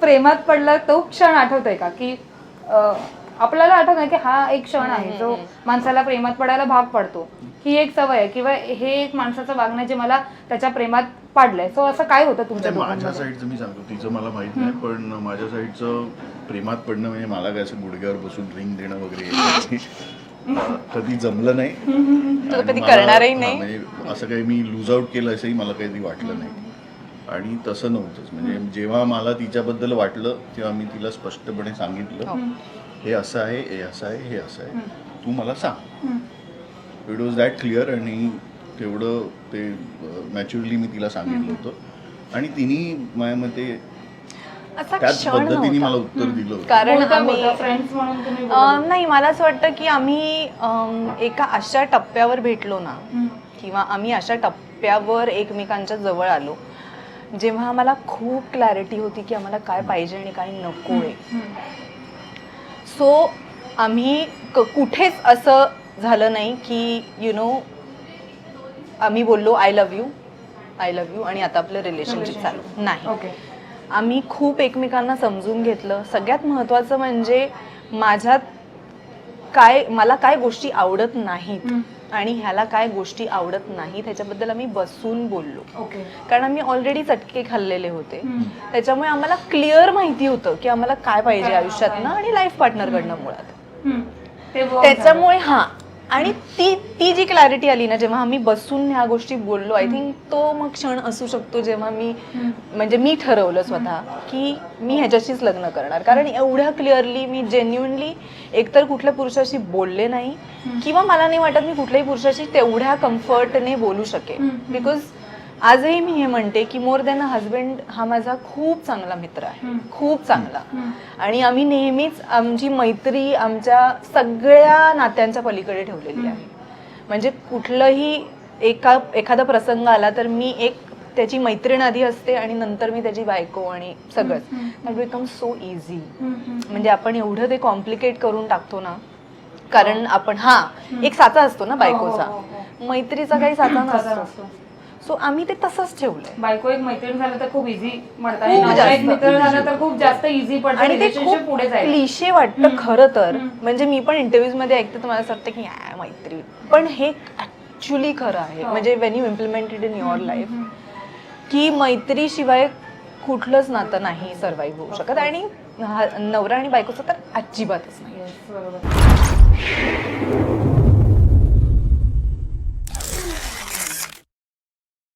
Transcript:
प्रेमात पडला तो क्षण आठवतोय का? की अं, आपल्याला आठवत नाही की हा एक क्षण आहे जो माणसाला प्रेमात पडायला भाग पडतो. ही एक सवय आहे. किंवा हे एक माणसाचं वागणं जे मला त्याच्या प्रेमात पाडलंय. सो असं काय होतं तुमच्या माझ्या दोघांमध्ये? साईडचं मी सांगतो. तिचं मला माहीत नाही पण माझ्या साईडचं प्रेमात पडणं म्हणजे मला काय असं गुडघ्यावर बसून रिंग देणं वगैरे कधी- कधी जमलं नाही. आणि कधी मला- करणारही हा, नाही. म्हणजे असं काही मी लूज आउट केलं असंही मला कधी वाटलं नाही. आणि तसं नव्हतंच. म्हणजे जेव्हा मला तिच्याबद्दल वाटलं तेव्हा मी तिला स्पष्टपणे सांगितलं हे. असं आहे हे असं आहे हे असं आहे. तू मला सांग. इट वॉज दॅट क्लिअर आणि तेवढं ते मॅच्युअरली मी तिला सांगितलं होतं. आणि तिने माझ्या मते मला उत्तर दिलं कारण आम्ही नाही मला असं वाटतं की आम्ही एका अशा टप्प्यावर भेटलो ना. किंवा आम्ही अशा टप्प्यावर एकमेकांच्या जवळ आलो जेव्हा आम्हाला खूप क्लॅरिटी होती की आम्हाला काय पाहिजे आणि काय नको आहे. सो आम्ही क- कुठेच असं झालं नाही की यु नो आम्ही बोललो I love you I love you आणि आता आपलं रिलेशनशिप चालू. नाही. ओके आम्ही खूप एकमेकांना समजून घेतलं. सगळ्यात महत्त्वाचं म्हणजे माझ्यात काय मला काय गोष्टी आवडत नाहीत. आणि ह्याला काय गोष्टी आवडत नाहीत ह्याच्याबद्दल आम्ही बसून बोललो. ओके. कारण आम्ही ऑलरेडी चटके खाल्लेले होते. हम्म. त्याच्यामुळे आम्हाला क्लिअर माहिती होतं की आम्हाला काय पाहिजे आयुष्यातनं आणि लाईफ पार्टनरकडनं मुळात. त्याच्यामुळे हा आणि ती ती जी क्लॅरिटी आली ना जेव्हा आम्ही बसून ह्या गोष्टी बोललो आय थिंक तो मग क्षण असू शकतो जेव्हा मी. म्हणजे मी ठरवलं स्वतः की मी ह्याच्याशीच लग्न करणार कारण एवढ्या क्लिअरली मी जेन्युनली एकतर कुठल्या पुरुषाशी बोलले नाही किंवा मला नाही वाटत मी कुठल्याही पुरुषाशी तेवढ्या कम्फर्टने बोलू शकेन. बिकॉज आजही मी हे म्हणते की मोर दॅन अ हजबंड हा माझा खूप चांगला मित्र आहे. खूप चांगला. आणि आम्ही नेहमीच आमची मैत्री आमच्या सगळ्या नात्यांच्या पलीकडे ठेवलेली आहे. म्हणजे कुठलंही एका एखादा प्रसंग आला तर मी एक त्याची मैत्रीण आधी असते आणि नंतर मी त्याची बायको आणि सगळंच दॅट बिकम सो इझी. म्हणजे आपण एवढं ते कॉम्प्लिकेट करून टाकतो ना कारण आपण हा एक साचा असतो ना हो, हो, बायकोचा. हो, हो. मैत्रीचा काही साचा नसतो. सो आम्ही ते तसंच ठेवलंय. बायको एक मैत्रीण झालं तर खूप इझी म्हणतात. खूप आणि नवरा एक जास्त. मित्र झालं तर खूप जास्त इझी पडतं. आणि ते रिलेशनशिप खूप पुढे जाईल क्लिशे वाटतं खरं तर. म्हणजे मी पण इंटरव्ह्यूजमध्ये ऐकते तर मला असं वाटतं की "आ, मैत्री पण हे ऍक्च्युली खरं आहे. हो. म्हणजे when you implemented in your life की मैत्रीशिवाय कुठलंच नातं नाही सर्व्हाइव्ह होऊ शकत. आणि हा- नवरा आणि बायकोचं तर अजिबातच नाही. Yes, बरोबर.